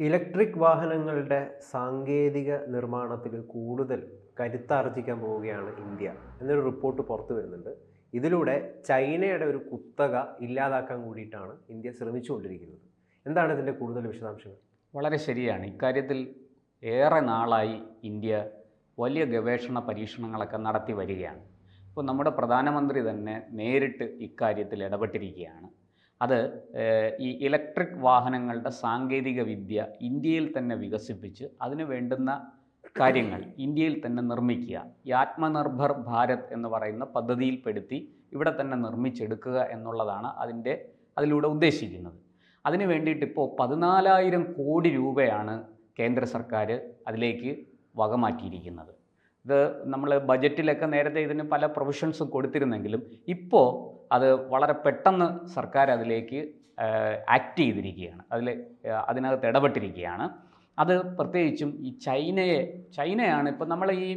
Electric വാഹനങ്ങളുടെ സാങ്കേതിക നിർമ്മാണത്തിൽ കൂടുതൽ കരുത്താർജിക്കാൻ പോവുകയാണ് ഇന്ത്യ എന്നൊരു റിപ്പോർട്ട് പുറത്തു വരുന്നുണ്ട്. ഇതിലൂടെ ചൈനയുടെ ഒരു കുത്തക ഇല്ലാതാക്കാൻ കൂടിയിട്ടാണ് ഇന്ത്യ ശ്രമിച്ചുകൊണ്ടിരിക്കുന്നത്. എന്താണ് ഇതിന്റെ കൂടുതൽ വിശദാംശങ്ങൾ? വളരെ ശരിയാണ്. ഇക്കാര്യത്തിൽ ഏറെ നാളായി ഇന്ത്യ വലിയ ഗവേഷണ പരീക്ഷണങ്ങളൊക്കെ നടത്തി വരികയാണ്. ഇപ്പോൾ നമ്മുടെ പ്രധാനമന്ത്രി തന്നെ നേരിട്ട് ഇക്കാര്യത്തിൽ ഇടപെട്ടിരിക്കുകയാണ്. അത് ഈ ഇലക്ട്രിക് വാഹനങ്ങളുടെ സാങ്കേതിക വിദ്യ ഇന്ത്യയിൽ തന്നെ വികസിപ്പിച്ച് അതിന് വേണ്ടുന്ന കാര്യങ്ങൾ ഇന്ത്യയിൽ തന്നെ നിർമ്മിക്കുക. ഈ ആത്മനിർഭർ ഭാരത് എന്ന് പറയുന്ന പദ്ധതിയിൽപ്പെടുത്തി ഇവിടെ തന്നെ നിർമ്മിച്ചെടുക്കുക എന്നുള്ളതാണ് അതിന്റെ അതിലൂടെ ഉദ്ദേശിക്കുന്നത്. അതിന് വേണ്ടിയിട്ട് ഇപ്പോൾ പതിനാലായിരം കോടി രൂപയാണ് കേന്ദ്ര സർക്കാർ അതിലേക്ക് വകമാറ്റിയിരിക്കുന്നത്. ഇത് നമ്മൾ ബജറ്റിലൊക്കെ നേരത്തെ ഇതിന് പല പ്രൊവിഷൻസും കൊടുത്തിരുന്നെങ്കിലും ഇപ്പോൾ അത് വളരെ പെട്ടെന്ന് സർക്കാർ അതിലേക്ക് ആക്ട് ചെയ്തിരിക്കുകയാണ്. അതിൽ അതിനകത്ത് ഇടപെട്ടിരിക്കുകയാണ്. അത് പ്രത്യേകിച്ചും ഈ ചൈനയെ ചൈനയാണ് ഇപ്പം നമ്മൾ ഈ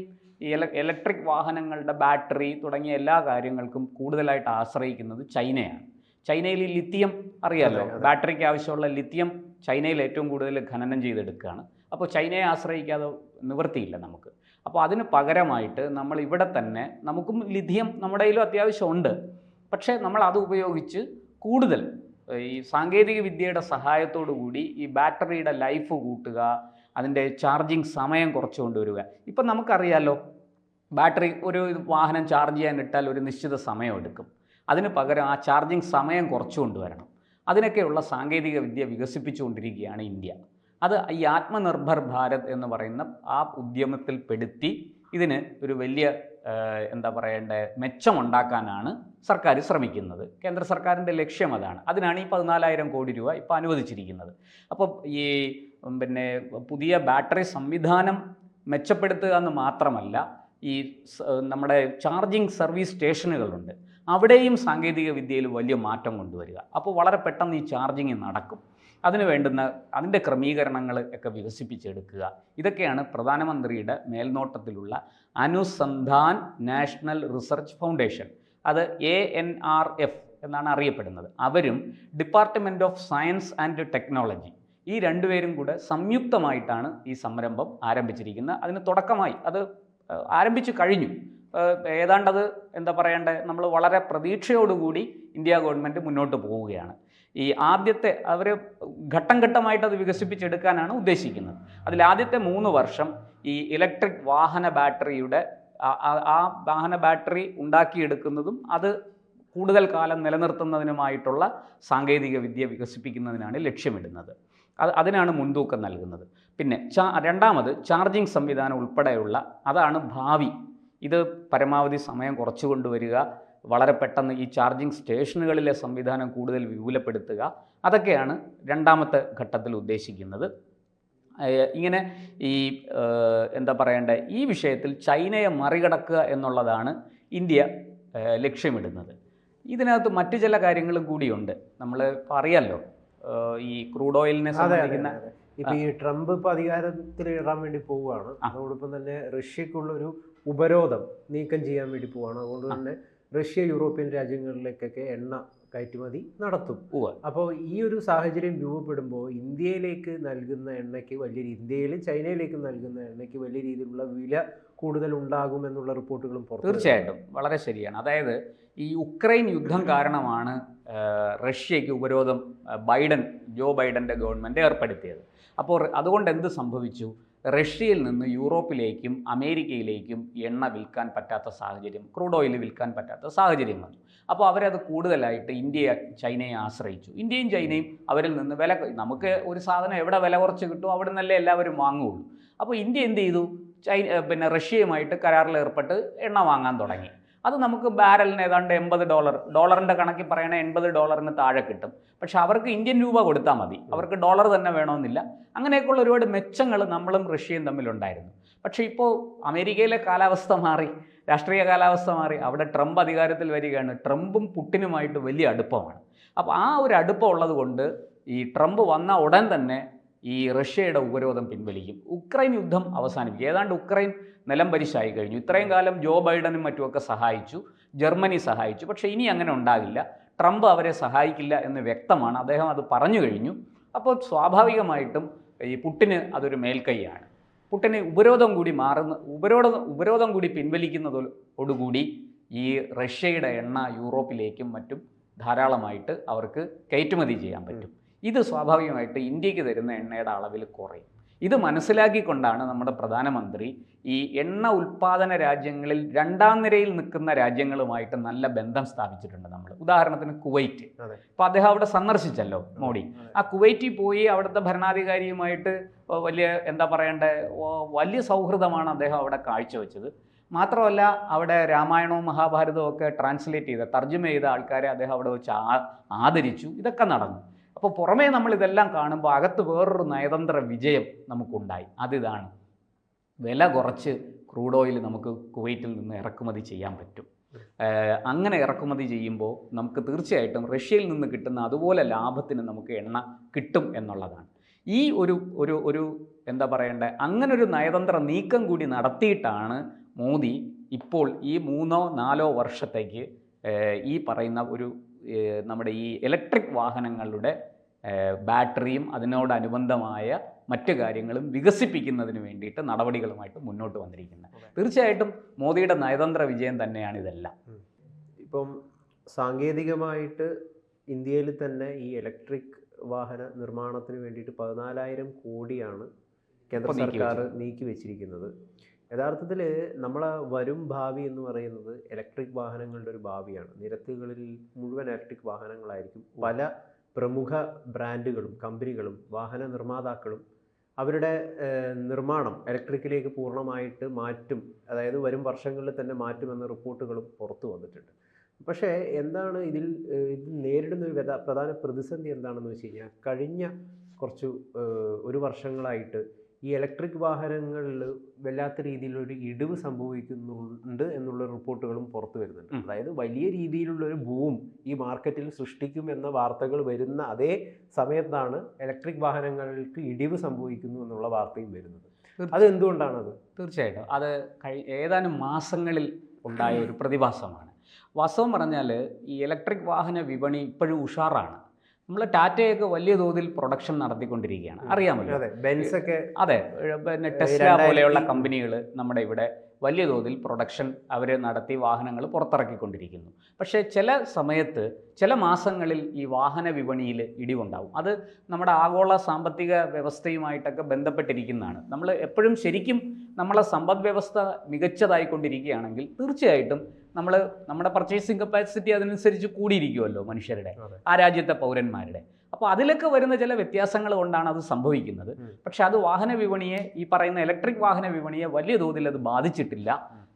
ഇല ഇലക്ട്രിക് വാഹനങ്ങളുടെ ബാറ്ററി തുടങ്ങിയ എല്ലാ കാര്യങ്ങൾക്കും കൂടുതലായിട്ട് ആശ്രയിക്കുന്നത് ചൈനയാണ്. ചൈനയിൽ ഈ ലിത്തിയം അറിയാലോ? അതെ. ബാറ്ററിക്ക് ആവശ്യമുള്ള ലിത്തിയം ചൈനയിൽ ഏറ്റവും കൂടുതൽ ഖനനം ചെയ്തെടുക്കുകയാണ്. അപ്പോൾ ചൈനയെ ആശ്രയിക്കാതെ നിവൃത്തിയില്ല നമുക്ക്. അപ്പോൾ അതിന് പകരമായിട്ട് നമ്മൾ ഇവിടെ തന്നെ നമുക്കും ലിഥിയം നമ്മുടെ കയ്യിലും അത്യാവശ്യമുണ്ട്. പക്ഷേ നമ്മൾ അത് ഉപയോഗിച്ച് കൂടുതൽ ഈ സാങ്കേതിക വിദ്യയുടെ സഹായത്തോടു കൂടി ഈ ബാറ്ററിയുടെ ലൈഫ് കൂട്ടുക അതിന്റെ ചാർജിങ് സമയം കുറച്ച് കൊണ്ടുവരിക. ഇപ്പം നമുക്കറിയാലോ ബാറ്ററി ഒരു വാഹനം ചാർജ് ചെയ്യാൻ ഇട്ടാൽ ഒരു നിശ്ചിത സമയം എടുക്കും. അതിന് പകരം ആ ചാർജിങ് സമയം കുറച്ചു കൊണ്ടുവരണം. അതിനൊക്കെയുള്ള സാങ്കേതിക വിദ്യ വികസിപ്പിച്ചുകൊണ്ടിരിക്കുകയാണ് ഇന്ത്യ. അത് ഈ ആത്മനിർഭർ ഭാരത് എന്ന് പറയുന്ന ആ ഉദ്യമത്തിൽ പെടുത്തി ഇതിന് ഒരു വലിയ എന്താ പറയേണ്ട മെച്ചമുണ്ടാക്കാനാണ് സർക്കാർ ശ്രമിക്കുന്നത്. കേന്ദ്ര സർക്കാരിന്റെ ലക്ഷ്യം അതാണ്. അതിനാണ് ഈ പതിനാലായിരം കോടി രൂപ ഇപ്പോൾ അനുവദിച്ചിരിക്കുന്നത്. അപ്പോൾ ഈ പിന്നെ പുതിയ ബാറ്ററി സംവിധാനം മെച്ചപ്പെടുത്തുക എന്ന് മാത്രമല്ല ഈ നമ്മുടെ ചാർജിങ് സർവീസ് സ്റ്റേഷനുകളുണ്ട്. അവിടെയും സാങ്കേതിക വിദ്യയിൽ വലിയ മാറ്റം കൊണ്ടുവരിക. അപ്പോൾ വളരെ പെട്ടെന്ന് ഈ ചാർജിങ് നടക്കും. അതിന് വേണ്ടുന്ന അതിന്റെ ക്രമീകരണങ്ങൾ ഒക്കെ വികസിപ്പിച്ചെടുക്കുക. ഇതൊക്കെയാണ് പ്രധാനമന്ത്രിയുടെ മേൽനോട്ടത്തിലുള്ള അനുസന്ധാൻ നാഷണൽ റിസർച്ച് ഫൗണ്ടേഷൻ. അത് എ എൻ ആർ എഫ് എന്നാണ് അറിയപ്പെടുന്നത്. അവരും department of science and technology. ഈ രണ്ടുപേരും കൂടെ സംയുക്തമായിട്ടാണ് ഈ സംരംഭം ആരംഭിച്ചിരിക്കുന്നത്. അതിന് തുടക്കമായി. അത് ആരംഭിച്ചു കഴിഞ്ഞു. ഏതാണ്ടത് എന്താ പറയണ്ടേ? നമ്മൾ വളരെ പ്രതീക്ഷയോടുകൂടി ഇന്ത്യ ഗവൺമെന്റ് മുന്നോട്ട് പോവുകയാണ്. ഈ ആദ്യത്തെ അവർ ഘട്ടം ഘട്ടമായിട്ട് അത് വികസിപ്പിച്ചെടുക്കാനാണ് ഉദ്ദേശിക്കുന്നത്. അതിൽ ആദ്യത്തെ മൂന്ന് വർഷം ഈ ഇലക്ട്രിക് വാഹന ബാറ്ററിയുടെ ആ- വാഹന ബാറ്ററി ഉണ്ടാക്കിയെടുക്കുന്നതും അത് കൂടുതൽ കാലം നിലനിർത്തുന്നതിനുമായിട്ടുള്ള സാങ്കേതിക വിദ്യ വികസിപ്പിക്കുന്നതിനാണ് ലക്ഷ്യമിടുന്നത്. അത് അതിനാണ് മുൻതൂക്കം നൽകുന്നത്. പിന്നെ രണ്ടാമത് ചാർജിങ് സംവിധാനം ഉൾപ്പെടെയുള്ള അതാണ് ഭാവി. ഇത് പരമാവധി സമയം കുറച്ചു കൊണ്ടുവരിക വളരെ പെട്ടെന്ന് ഈ ചാർജിങ് സ്റ്റേഷനുകളിലെ സംവിധാനം കൂടുതൽ വിപുലപ്പെടുത്തുക. അതൊക്കെയാണ് രണ്ടാമത്തെ ഘട്ടത്തിൽ ഉദ്ദേശിക്കുന്നത്. ഇങ്ങനെ ഈ എന്താ പറയണ്ടേ ഈ വിഷയത്തിൽ ചൈനയെ മറികടക്കുക എന്നുള്ളതാണ് ഇന്ത്യ ലക്ഷ്യമിടുന്നത്. ഇതിനകത്ത് മറ്റു ചില കാര്യങ്ങളും കൂടിയുണ്ട്. നമ്മൾ അറിയാമല്ലോ ഈ ക്രൂഡ് ഓയിലിനെ സംബന്ധിക്കുന്ന. ഇപ്പൊ ഈ ട്രംപ് ഇപ്പൊ അധികാരത്തിൽ ഇടാൻ വേണ്ടി പോവുകയാണ്. അതോടൊപ്പം തന്നെ റഷ്യക്കുള്ള ഒരു ഉപരോധം നീക്കം ചെയ്യാൻ വേണ്ടി പോവുകയാണ്. അതുകൊണ്ട് തന്നെ റഷ്യ യൂറോപ്യൻ രാജ്യങ്ങളിലേക്കൊക്കെ എണ്ണ കയറ്റുമതി നടത്തും. അപ്പോൾ ഈ ഒരു സാഹചര്യം രൂപപ്പെടുമ്പോൾ ഇന്ത്യയിലേക്ക് നൽകുന്ന എണ്ണയ്ക്ക് വലിയ ഇന്ത്യയിലും ചൈനയിലേക്ക് നൽകുന്ന എണ്ണയ്ക്ക് വലിയ രീതിയിലുള്ള വില കൂടുതൽ ഉണ്ടാകും എന്നുള്ള റിപ്പോർട്ടുകളും പുറത്ത് തീർച്ചയായിട്ടും. വളരെ ശരിയാണ്. അതായത് ഈ ഉക്രൈൻ യുദ്ധം കാരണമാണ് റഷ്യയ്ക്ക് ഉപരോധം ബൈഡൻ ജോ ബൈഡന്റെ ഗവൺമെന്റ് ഏർപ്പെടുത്തിയത്. അപ്പോൾ അതുകൊണ്ട് എന്ത് സംഭവിച്ചു? റഷ്യയിൽ നിന്ന് യൂറോപ്പിലേക്കും അമേരിക്കയിലേക്കും എണ്ണ വിൽക്കാൻ പറ്റാത്ത സാഹചര്യം ക്രൂഡ് ഓയിൽ വിൽക്കാൻ പറ്റാത്ത സാഹചര്യം വന്നു. അപ്പോൾ അവരത് കൂടുതലായിട്ട് ഇന്ത്യയെ ചൈനയെ ആശ്രയിച്ചു. ഇന്ത്യയും ചൈനയും അവരിൽ നിന്ന് വില നമുക്ക് ഒരു സാധനം എവിടെ വില കുറച്ച് കിട്ടും അവിടെ നിന്നല്ലേ എല്ലാവരും വാങ്ങുകയുള്ളൂ. അപ്പോൾ ഇന്ത്യ എന്ത് ചെയ്തു? ചൈന പിന്നെ റഷ്യയുമായിട്ട് കരാറിൽ ഏർപ്പെട്ട് എണ്ണ വാങ്ങാൻ തുടങ്ങി. അത് നമുക്ക് ബാരലിന് ഏതാണ്ട് എൺപത് ഡോളർ. ഡോളറിന്റെ കണക്കിൽ പറയണ എൺപത് ഡോളറിന് താഴെ കിട്ടും. പക്ഷെ അവർക്ക് ഇന്ത്യൻ രൂപ കൊടുത്താൽ മതി. അവർക്ക് ഡോളർ തന്നെ വേണമെന്നില്ല അങ്ങനെയൊക്കെയുള്ള ഒരുപാട് മെച്ചങ്ങൾ നമ്മളും റഷ്യയും തമ്മിലുണ്ടായിരുന്നു. പക്ഷേ ഇപ്പോൾ അമേരിക്കയിലെ കാലാവസ്ഥ മാറി രാഷ്ട്രീയ കാലാവസ്ഥ മാറി. അവിടെ ട്രംപ് അധികാരത്തിൽ വരികയാണ്. ട്രംപും പുട്ടിനുമായിട്ട് വലിയ അടുപ്പമാണ്. അപ്പോൾ ആ ഒരു അടുപ്പം ഉള്ളത് കൊണ്ട് ഈ ട്രംപ് വന്ന ഉടൻ തന്നെ ഈ റഷ്യയുടെ ഉപരോധം പിൻവലിക്കും. ഉക്രൈൻ യുദ്ധം അവസാനിപ്പിക്കും. ഏതാണ്ട് ഉക്രൈൻ നിലം പരിശായി കഴിഞ്ഞു. ഇത്രയും കാലം ജോ ബൈഡനും മറ്റുമൊക്കെ സഹായിച്ചു. ജർമ്മനി സഹായിച്ചു. പക്ഷേ ഇനി അങ്ങനെ ഉണ്ടാകില്ല. ട്രംപ് അവരെ സഹായിക്കില്ല എന്ന് വ്യക്തമാണ്. അദ്ദേഹം അത് പറഞ്ഞു കഴിഞ്ഞു. അപ്പോൾ സ്വാഭാവികമായിട്ടും ഈ പുട്ടിന് അതൊരു മേൽക്കൈയാണ്. പുട്ടിന് ഉപരോധം കൂടി മാറുന്ന ഉപരോധ ഉപരോധം കൂടി പിൻവലിക്കുന്നതോടുകൂടി ഈ റഷ്യയുടെ എണ്ണ യൂറോപ്പിലേക്കും മറ്റും ധാരാളമായിട്ട് അവർക്ക് കയറ്റുമതി ചെയ്യാൻ പറ്റും. ഇത് സ്വാഭാവികമായിട്ട് ഇന്ത്യയ്ക്ക് തരുന്ന എണ്ണയുടെ അളവിൽ കുറയും. ഇത് മനസ്സിലാക്കിക്കൊണ്ടാണ് നമ്മുടെ പ്രധാനമന്ത്രി ഈ എണ്ണ ഉൽപ്പാദന രാജ്യങ്ങളിൽ രണ്ടാം നിരയിൽ നിൽക്കുന്ന രാജ്യങ്ങളുമായിട്ട് നല്ല ബന്ധം സ്ഥാപിച്ചിട്ടുണ്ട് നമ്മൾ ഉദാഹരണത്തിന് കുവൈറ്റ്. അപ്പോൾ അദ്ദേഹം അവിടെ സന്ദർശിച്ചല്ലോ മോഡി. ആ കുവൈറ്റിൽ പോയി അവിടുത്തെ ഭരണാധികാരിയുമായിട്ട് വലിയ എന്താ പറയണ്ടേ വലിയ സൗഹൃദമാണ് അദ്ദേഹം അവിടെ കാഴ്ചവെച്ചത്. മാത്രമല്ല അവിടെ രാമായണവും മഹാഭാരതവും ഒക്കെ ട്രാൻസ്ലേറ്റ് ചെയ്ത തർജമ ചെയ്ത ആൾക്കാരെ അദ്ദേഹം അവിടെ വെച്ച് ആ- ആദരിച്ചു. ഇതൊക്കെ നടന്നു. അപ്പോൾ പുറമേ നമ്മൾ ഇതെല്ലാം കാണുമ്പോൾ അകത്ത് വേറൊരു നയതന്ത്ര വിജയം നമുക്കുണ്ടായി. അതിതാണ് വില കുറച്ച് ക്രൂഡ് ഓയിൽ നമുക്ക് കുവൈറ്റിൽ നിന്ന് ഇറക്കുമതി ചെയ്യാൻ പറ്റും. അങ്ങനെ ഇറക്കുമതി ചെയ്യുമ്പോൾ നമുക്ക് തീർച്ചയായിട്ടും റഷ്യയിൽ നിന്ന് കിട്ടുന്ന അതുപോലെ ലാഭത്തിന് നമുക്ക് എണ്ണ കിട്ടും എന്നുള്ളതാണ്. ഈ ഒരു ഒരു ഒരു എന്താ പറയണ്ടേ? അങ്ങനെ ഒരു നയതന്ത്ര നീക്കം കൂടി നടത്തിയിട്ടാണ് മോദി ഇപ്പോൾ ഈ മൂന്നോ നാലോ വർഷത്തേക്ക് ഈ പറയുന്ന ഒരു നമ്മുടെ ഈ ഇലക്ട്രിക് വാഹനങ്ങളുടെ ബാറ്ററിയും അതിനോടനുബന്ധമായ മറ്റു കാര്യങ്ങളും വികസിപ്പിക്കുന്നതിന് വേണ്ടിയിട്ട് നടപടികളുമായിട്ട് മുന്നോട്ട് വന്നിരിക്കുന്നത്. തീർച്ചയായിട്ടും മോദിയുടെ നയതന്ത്ര വിജയം തന്നെയാണ് ഇതെല്ലാം. ഇപ്പം സാങ്കേതികമായിട്ട് ഇന്ത്യയിൽ തന്നെ ഈ ഇലക്ട്രിക് വാഹന നിർമ്മാണത്തിന് വേണ്ടിയിട്ട് പതിനാലായിരം കോടിയാണ് കേന്ദ്ര സർക്കാർ നീക്കി വെച്ചിരിക്കുന്നത്. യഥാർത്ഥത്തിൽ നമ്മളെ വരും ഭാവി എന്ന് പറയുന്നത് ഇലക്ട്രിക് വാഹനങ്ങളുടെ ഒരു ഭാവിയാണ്. നിരത്തുകളിൽ മുഴുവൻ ഇലക്ട്രിക് വാഹനങ്ങളായിരിക്കും. പല പ്രമുഖ ബ്രാൻഡുകളും കമ്പനികളും വാഹന നിർമ്മാതാക്കളും അവരുടെ നിർമ്മാണം ഇലക്ട്രിക്കിലേക്ക് പൂർണമായിട്ട് മാറ്റും അതായത് വരും വർഷങ്ങളിൽ തന്നെ മാറ്റുമെന്ന റിപ്പോർട്ടുകളും പുറത്തു വന്നിട്ടുണ്ട്. പക്ഷേ എന്താണ് ഇതിൽ ഇത് നേരിടുന്ന ഒരു പ്രധാന പ്രതിസന്ധി എന്താണെന്ന് വെച്ച് കഴിഞ്ഞാൽ കഴിഞ്ഞ കുറച്ച് ഒരു വർഷങ്ങളായിട്ട് ഈ ഇലക്ട്രിക് വാഹനങ്ങളിൽ വല്ലാത്ത രീതിയിലൊരു ഇടിവ് സംഭവിക്കുന്നുണ്ട് എന്നുള്ള റിപ്പോർട്ടുകളും പുറത്തു വരുന്നുണ്ട്. അതായത് വലിയ രീതിയിലുള്ള ഒരു ബൂം ഈ മാർക്കറ്റിൽ സൃഷ്ടിക്കും എന്ന വാർത്തകൾ വരുന്ന അതേ സമയത്താണ് ഇലക്ട്രിക് വാഹനങ്ങൾക്ക് ഇടിവ് സംഭവിക്കുന്നു എന്നുള്ള വാർത്തയും വരുന്നത്. അത് എന്തുകൊണ്ടാണത് തീർച്ചയായിട്ടും. അത് കഴി ഏതാനും മാസങ്ങളിൽ ഉണ്ടായ ഒരു പ്രതിഭാസമാണ്. വാസ്തവം പറഞ്ഞാൽ ഈ ഇലക്ട്രിക് വാഹന വിപണി ഇപ്പോഴും ഉഷാറാണ്. നമ്മൾ ടാറ്റയൊക്കെ വലിയ തോതിൽ പ്രൊഡക്ഷൻ നടത്തിക്കൊണ്ടിരിക്കുകയാണ്. അറിയാമല്ലോ. അതെ ബെൻസ് ഒക്കെ അതെ പിന്നെ ടെസ്ല പോലെയുള്ള കമ്പനികൾ നമ്മുടെ ഇവിടെ വലിയ തോതിൽ പ്രൊഡക്ഷൻ അവർ നടത്തി വാഹനങ്ങൾ പുറത്തിറക്കിക്കൊണ്ടിരിക്കുന്നു. പക്ഷേ ചില സമയത്ത് ചില മാസങ്ങളിൽ ഈ വാഹന വിപണിയിൽ ഇടിവുണ്ടാവും. അത് നമ്മുടെ ആഗോള സാമ്പത്തിക വ്യവസ്ഥയുമായിട്ടൊക്കെ ബന്ധപ്പെട്ടിരിക്കുന്നതാണ്. നമ്മൾ എപ്പോഴും ശരിക്കും നമ്മളെ സമ്പദ് വ്യവസ്ഥ മികച്ചതായിക്കൊണ്ടിരിക്കുകയാണെങ്കിൽ തീർച്ചയായിട്ടും നമ്മൾ നമ്മുടെ പർച്ചേസിങ് കപ്പാസിറ്റി അതിനനുസരിച്ച് കൂടിയിരിക്കുമല്ലോ മനുഷ്യരുടെ ആ രാജ്യത്തെ പൗരന്മാരുടെ. അപ്പോൾ അതിലൊക്കെ വരുന്ന ചില വ്യത്യാസങ്ങൾ കൊണ്ടാണ് അത് സംഭവിക്കുന്നത്. പക്ഷെ അത് വാഹന വിപണിയെ ഈ പറയുന്ന ഇലക്ട്രിക് വാഹന വിപണിയെ വലിയ തോതിൽ അത് ബാധിച്ചിട്ടില്ല.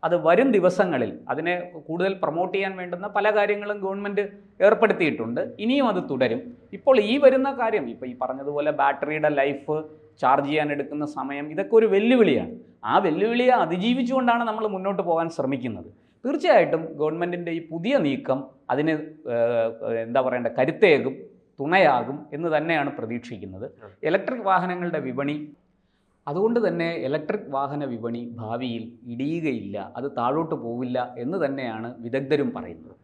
അത് വരും ദിവസങ്ങളിൽ അതിനെ കൂടുതൽ പ്രൊമോട്ട് ചെയ്യാൻ വേണ്ടുന്ന പല കാര്യങ്ങളും ഗവൺമെന്റ് ഏർപ്പെടുത്തിയിട്ടുണ്ട്. ഇനിയും അത് തുടരും. ഇപ്പോൾ ഈ വരുന്ന കാര്യം ഇപ്പോൾ ഈ പറഞ്ഞതുപോലെ ബാറ്ററിയുടെ ലൈഫ് ചാർജ് ചെയ്യാൻ എടുക്കുന്ന സമയം ഇതൊക്കെ ഒരു വെല്ലുവിളിയാണ്. ആ വെല്ലുവിളിയെ അതിജീവിച്ചുകൊണ്ടാണ് നമ്മൾ മുന്നോട്ട് പോകാൻ ശ്രമിക്കുന്നത്. തീർച്ചയായിട്ടും ഗവൺമെന്റിന്റെ ഈ പുതിയ നീക്കം അതിന് എന്താ പറയേണ്ട കരുത്തേകും തുണയാകും എന്ന് തന്നെയാണ് പ്രതീക്ഷിക്കുന്നത്. ഇലക്ട്രിക് വാഹനങ്ങളുടെ വിപണി അതുകൊണ്ട് തന്നെ ഇലക്ട്രിക് വാഹന വിപണി ഭാവിയിൽ ഇടിയുകയില്ല അത് താഴോട്ട് പോവില്ല എന്ന് തന്നെയാണ് വിദഗ്ധരും പറയുന്നത്.